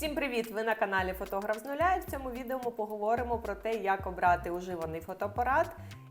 Всім привіт! Ви на каналі Фотограф з нуля. І в цьому відео ми поговоримо про те, як обрати уживаний фотоапарат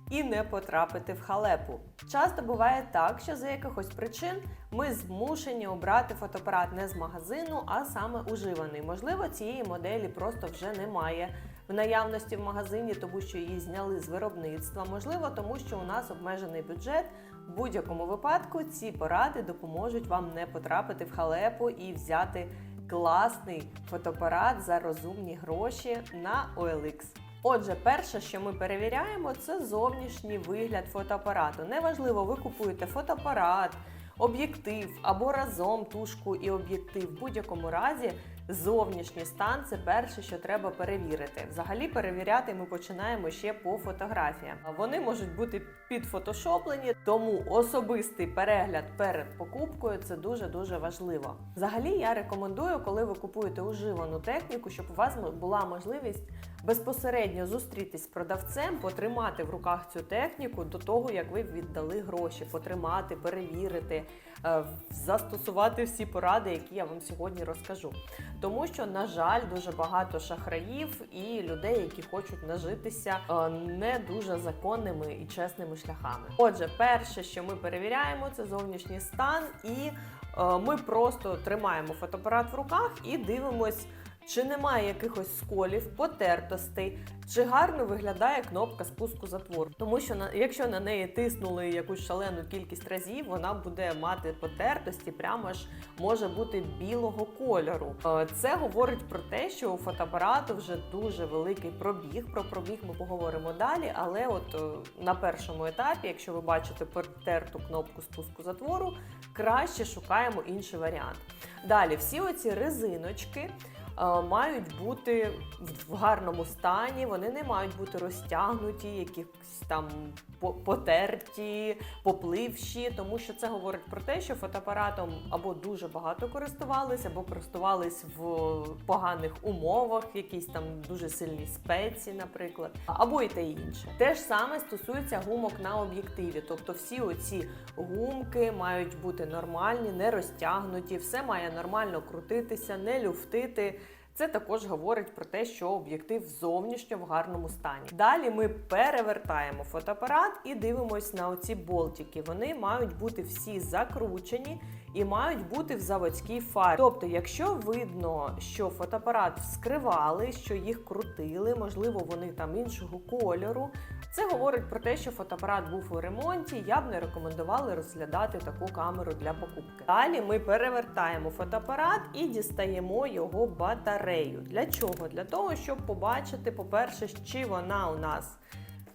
і не потрапити в халепу. Часто буває так, що за якихось причин ми змушені обрати фотоапарат не з магазину, а саме уживаний. Можливо, цієї моделі просто вже немає в наявності в магазині, тому що її зняли з виробництва. Можливо, тому що у нас обмежений бюджет. В будь-якому випадку ці поради допоможуть вам не потрапити в халепу і взяти класний фотоапарат за розумні гроші на OLX. Отже, перше, що ми перевіряємо, це зовнішній вигляд фотоапарату. Неважливо, ви купуєте фотоапарат, об'єктив або разом тушку і об'єктив. В будь-якому разі зовнішній стан це перше, що треба перевірити. Взагалі перевіряти ми починаємо ще по фотографіям. Вони можуть бути підфотошоплені, тому особистий перегляд перед покупкою це дуже дуже важливо. Взагалі, я рекомендую, коли ви купуєте уживану техніку, щоб у вас була можливість безпосередньо зустрітись з продавцем, потримати в руках цю техніку до того, як ви віддали гроші, потримати, перевірити, е, застосувати всі поради, які я вам сьогодні розкажу. Тому що, на жаль, дуже багато шахраїв і людей, які хочуть нажитися е, не дуже законними і чесними шляхами. Отже, перше, що ми перевіряємо, це зовнішній стан, і е, ми просто тримаємо фотоапарат в руках і дивимось. Чи немає якихось сколів, потертостей, чи гарно виглядає кнопка спуску затвору? Тому що якщо на неї тиснули якусь шалену кількість разів, вона буде мати потертості, прямо ж може бути білого кольору. Е, Це говорить про те, що у фотоапарату вже дуже великий пробіг. Про пробіг ми поговоримо далі. Але от е, на першому етапі, якщо ви бачите потерту кнопку спуску затвору, краще шукаємо інший варіант. Далі, всі оці резиночки мають бути в гарному стані, вони не мають бути розтягнуті, якісь там потерті, попливші, тому що це говорить про те, що фотоапаратом або дуже багато користувались, або користувались в поганих умовах, якісь там дуже сильні спеції, наприклад, або і те інше. Те ж саме стосується гумок на об'єктиві, тобто всі оці гумки мають бути нормальні, не розтягнуті, все має нормально крутитися, не люфтити. Це також говорить про те, що об'єктив зовнішньо в гарному стані. Далі ми перевертаємо фотоапарат і дивимось на оці болтики. Вони мають бути всі закручені і мають бути в заводській фарбі. Тобто, якщо видно, що фотоапарат вскривали, що їх крутили, можливо, вони там іншого кольору. Це говорить про те, що фотоапарат був у ремонті. Я б не рекомендувала розглядати таку камеру для покупки. Далі ми перевертаємо фотоапарат і дістаємо його батарею. Для чого? Для того, щоб побачити, по-перше, чи вона у нас.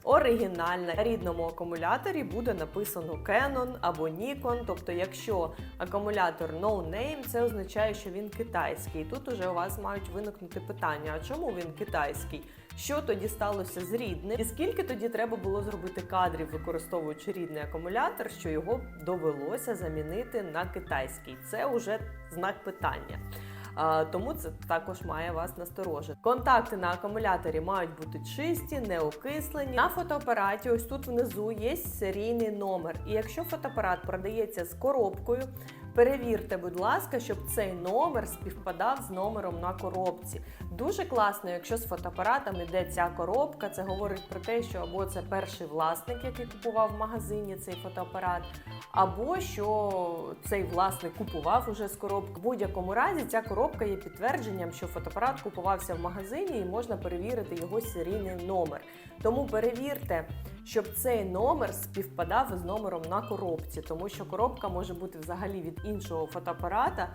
Оригінальна на рідному акумуляторі буде написано Canon або Nikon. Тобто, якщо акумулятор no name, це означає, що він китайський. Тут уже у вас мають виникнути питання: а чому він китайський? Що тоді сталося з рідним? І скільки тоді треба було зробити кадрів, використовуючи рідний акумулятор, що його довелося замінити на китайський? Це вже знак питання. Тому це також має вас насторожити. Контакти на акумуляторі мають бути чисті, не окислені. На фотоапараті, ось тут внизу є серійний номер. І якщо фотоапарат продається з коробкою, перевірте, будь ласка, щоб цей номер співпадав з номером на коробці. Дуже класно, якщо з фотоапаратом йде ця коробка. Це говорить про те, що або це перший власник, який купував в магазині цей фотоапарат, або що цей власник купував уже з коробки. В будь-якому разі ця коробка є підтвердженням, що фотоапарат купувався в магазині і можна перевірити його серійний номер. Тому перевірте, щоб цей номер співпадав з номером на коробці, тому що коробка може бути взагалі від іншого фотоапарата.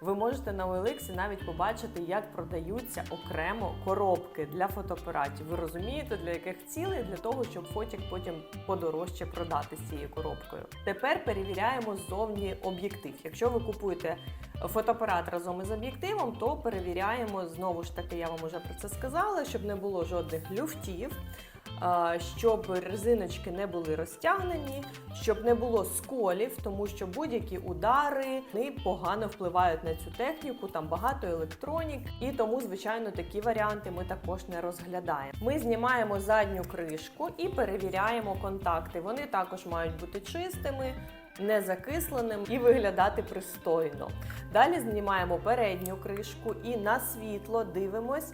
Ви можете на OLX навіть побачити, як продаються окремо коробки для фотоапаратів. Ви розумієте, для яких цілей? Для того, щоб фотік потім подорожче продати з цією коробкою. Тепер перевіряємо ззовні об'єктив. Якщо ви купуєте фотоапарат разом із об'єктивом, то перевіряємо знову ж таки, я вам уже про це сказала, щоб не було жодних люфтів. Щоб резиночки не були розтягнені, щоб не було сколів, тому що будь-які удари вони погано впливають на цю техніку, там багато електронік, і тому, звичайно, такі варіанти ми також не розглядаємо. Ми знімаємо задню кришку і перевіряємо контакти. Вони також мають бути чистими. не закисленим і виглядати пристойно. Далі знімаємо передню кришку і на світло дивимось,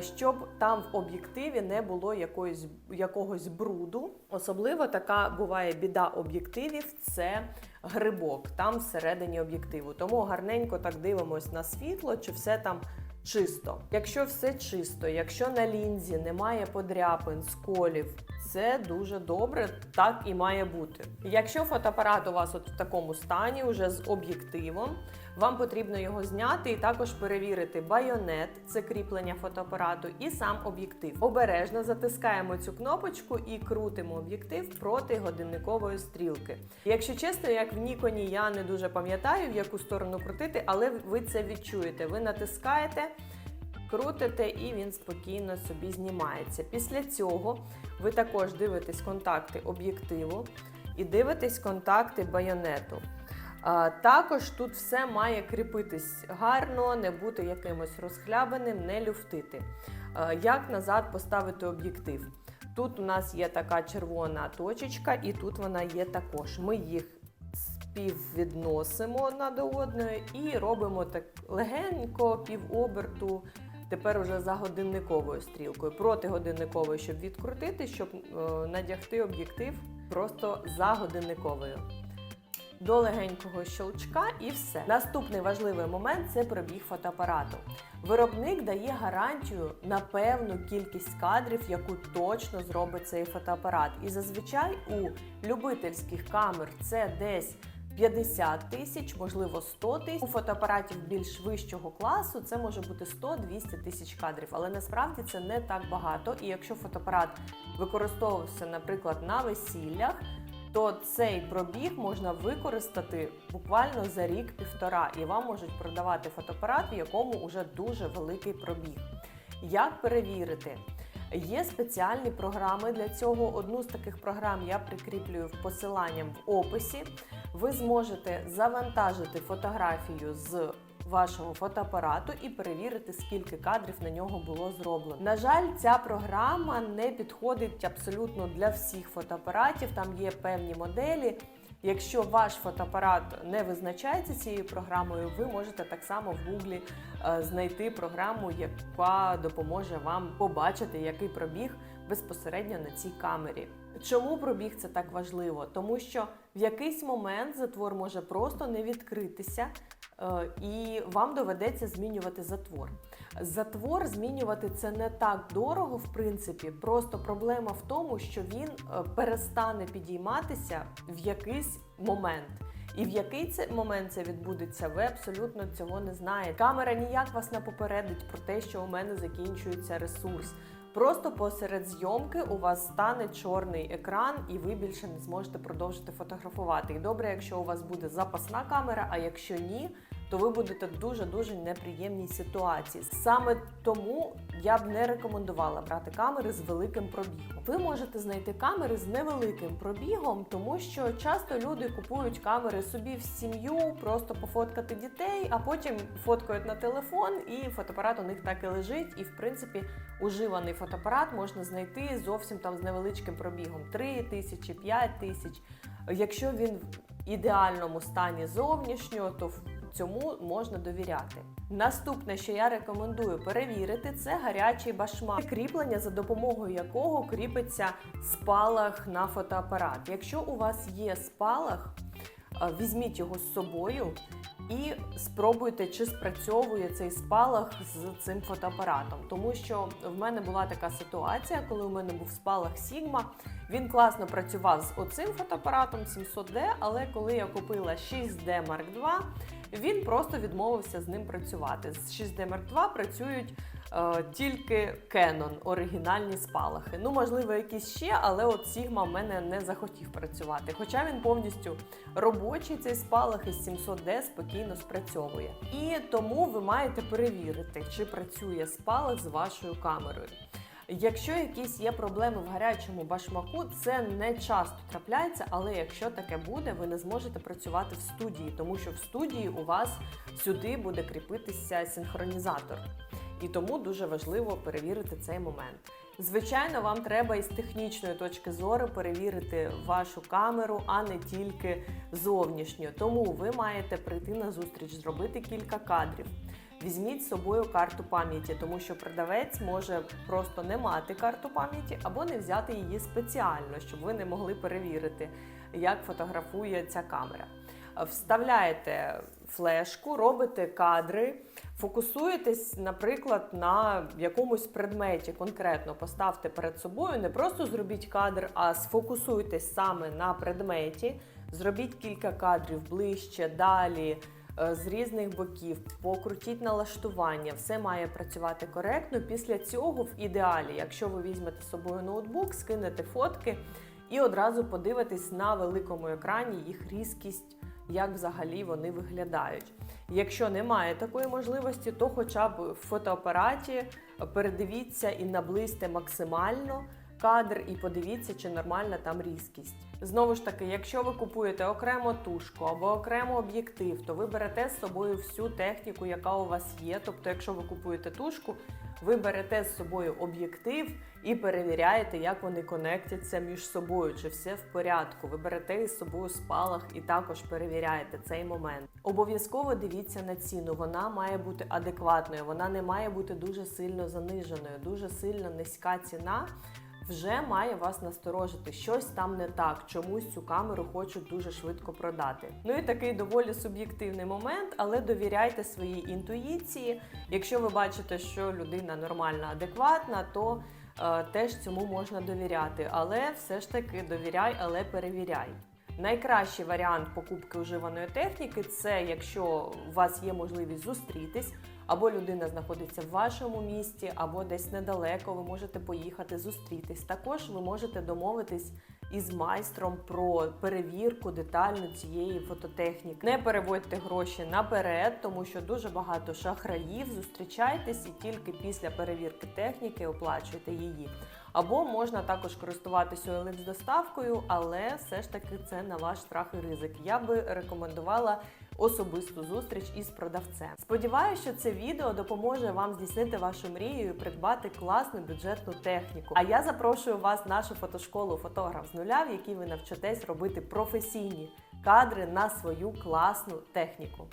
щоб там в об'єктиві не було якоїсь, якогось бруду. Особливо така буває біда об'єктивів це грибок там всередині об'єктиву. Тому гарненько так дивимось на світло, чи все там чисто. Якщо все чисто, якщо на лінзі немає подряпин, сколів, це дуже добре, так і має бути. Якщо фотоапарат у вас от в такому стані, уже з об'єктивом, вам потрібно його зняти і також перевірити байонет, це кріплення фотоапарату, і сам об'єктив. Обережно затискаємо цю кнопочку і крутимо об'єктив проти годинникової стрілки. Якщо чесно, як в Ніконі, я не дуже пам'ятаю, в яку сторону крутити, але ви це відчуєте. Ви натискаєте. Крутите і він спокійно собі знімається. Після цього ви також дивитесь контакти об'єктиву і дивитесь контакти байонету. Також тут все має кріпитись гарно, не бути якимось розхлябаним, не люфтити. Як назад поставити об'єктив? Тут у нас є така червона точечка, і тут вона є також. Ми їх співвідносимо одна до одної і робимо так легенько, півоберту. Тепер уже за годинниковою стрілкою, проти годинникової, щоб відкрутити, щоб е, надягти об'єктив просто за годинниковою. До легенького щелчка і все. Наступний важливий момент це пробіг фотоапарату. Виробник дає гарантію на певну кількість кадрів, яку точно зробить цей фотоапарат. І зазвичай у любительських камер це десь 50 тисяч, можливо 100 тисяч. У фотоапаратів більш вищого класу це може бути 100-200 тисяч кадрів, але насправді це не так багато. І якщо фотоапарат використовувався, наприклад, на весіллях, то цей пробіг можна використати буквально за рік-півтора, і вам можуть продавати фотоапарат, в якому вже дуже великий пробіг. Як перевірити? Є спеціальні програми для цього. Одну з таких програм я прикріплюю посиланням в описі. Ви зможете завантажити фотографію з вашого фотоапарату і перевірити, скільки кадрів на нього було зроблено. На жаль, ця програма не підходить абсолютно для всіх фотоапаратів. Там є певні моделі. Якщо ваш фотоапарат не визначається цією програмою, ви можете так само в Гуглі е, знайти програму, яка допоможе вам побачити, який пробіг безпосередньо на цій камері. Чому пробіг це так важливо? Тому що в якийсь момент затвор може просто не відкритися, і вам доведеться змінювати затвор. Затвор змінювати це не так дорого, в принципі. Просто проблема в тому, що він е, перестане підійматися в якийсь момент. І в який це момент це відбудеться, ви абсолютно цього не знаєте. Камера ніяк вас не попередить про те, що у мене закінчується ресурс. Просто посеред зйомки у вас стане чорний екран, і ви більше не зможете продовжити фотографувати. І добре, якщо у вас буде запасна камера, а якщо ні, то ви будете в дуже-дуже неприємній ситуації. Саме тому я б не рекомендувала брати камери з великим пробігом. Ви можете знайти камери з невеликим пробігом, тому що часто люди купують камери собі в сім'ю, просто пофоткати дітей, а потім фоткають на телефон, і фотоапарат у них так і лежить. І в принципі, уживаний фотоапарат можна знайти зовсім там з невеличким пробігом 3 тисячі, 5 тисяч. Якщо він в ідеальному стані зовнішнього, то в цьому можна довіряти. Наступне, що я рекомендую перевірити, це гарячий башмак, кріплення, за допомогою якого кріпиться спалах на фотоапарат. Якщо у вас є спалах, е, візьміть його з собою і спробуйте, чи спрацьовує цей спалах з цим фотоапаратом. Тому що в мене була така ситуація, коли у мене був спалах Sigma. Він класно працював з оцим фотоапаратом 700D, але коли я купила 6D Mark II, він просто відмовився з ним працювати. З 6D Mark II працюють е, тільки Canon, оригінальні спалахи. Ну, можливо, якісь ще, але от Sigma в мене не захотів працювати. Хоча він повністю робочий, цей спалах із 700D спокійно спрацьовує. І тому ви маєте перевірити, чи працює спалах з вашою камерою. Якщо якісь є проблеми в гарячому башмаку, це не часто трапляється, але якщо таке буде, ви не зможете працювати в студії, тому що в студії у вас сюди буде кріпитися синхронізатор. І тому дуже важливо перевірити цей момент. Звичайно, вам треба із технічної точки зору перевірити вашу камеру, а не тільки зовнішньо. Тому ви маєте прийти на зустріч, зробити кілька кадрів. Візьміть з собою карту пам'яті, тому що продавець може просто не мати карту пам'яті або не взяти її спеціально, щоб ви не могли перевірити, як фотографує ця камера. Вставляєте флешку, робите кадри, фокусуєтесь, наприклад, на якомусь предметі конкретно поставте перед собою. Не просто зробіть кадр, а сфокусуйтесь саме на предметі. Зробіть кілька кадрів ближче, далі з різних боків, покрутіть налаштування, все має працювати коректно. Після цього, в ідеалі, якщо ви візьмете з собою ноутбук, скинете фотки і одразу подивитесь на великому екрані їх різкість, як взагалі вони виглядають. Якщо немає такої можливості, то хоча б в фотоапараті передивіться і наблизьте максимально кадр і подивіться, чи нормальна там різкість. Знову ж таки, якщо ви купуєте окремо тушку або окремо об'єктив, то ви берете з собою всю техніку, яка у вас є. Тобто, якщо ви купуєте тушку, ви берете з собою об'єктив і перевіряєте, як вони конектяться між собою, чи все в порядку. Ви берете із собою спалах і також перевіряєте цей момент. Обов'язково дивіться на ціну. Вона має бути адекватною, вона не має бути дуже сильно заниженою, дуже сильно низька ціна. Вже має вас насторожити, щось там не так, чомусь цю камеру хочуть дуже швидко продати. Ну і такий доволі суб'єктивний момент, але довіряйте своїй інтуїції. Якщо ви бачите, що людина нормальна, адекватна, то е, теж цьому можна довіряти. Але все ж таки довіряй, але перевіряй. Найкращий варіант покупки вживаної техніки це якщо у вас є можливість зустрітись, або людина знаходиться в вашому місті, або десь недалеко. Ви можете поїхати зустрітись. Також ви можете домовитись із майстром про перевірку детальну цієї фототехніки. Не переводьте гроші наперед, тому що дуже багато шахраїв. Зустрічайтесь і тільки після перевірки техніки оплачуйте її. Або можна також користуватися OLX доставкою, але все ж таки це на ваш страх і ризик. Я би рекомендувала особисту зустріч із продавцем. Сподіваюся, що це відео допоможе вам здійснити вашу мрію і придбати класну бюджетну техніку. А я запрошую вас в нашу фотошколу фотограф з нуля, в якій ви навчитесь робити професійні кадри на свою класну техніку.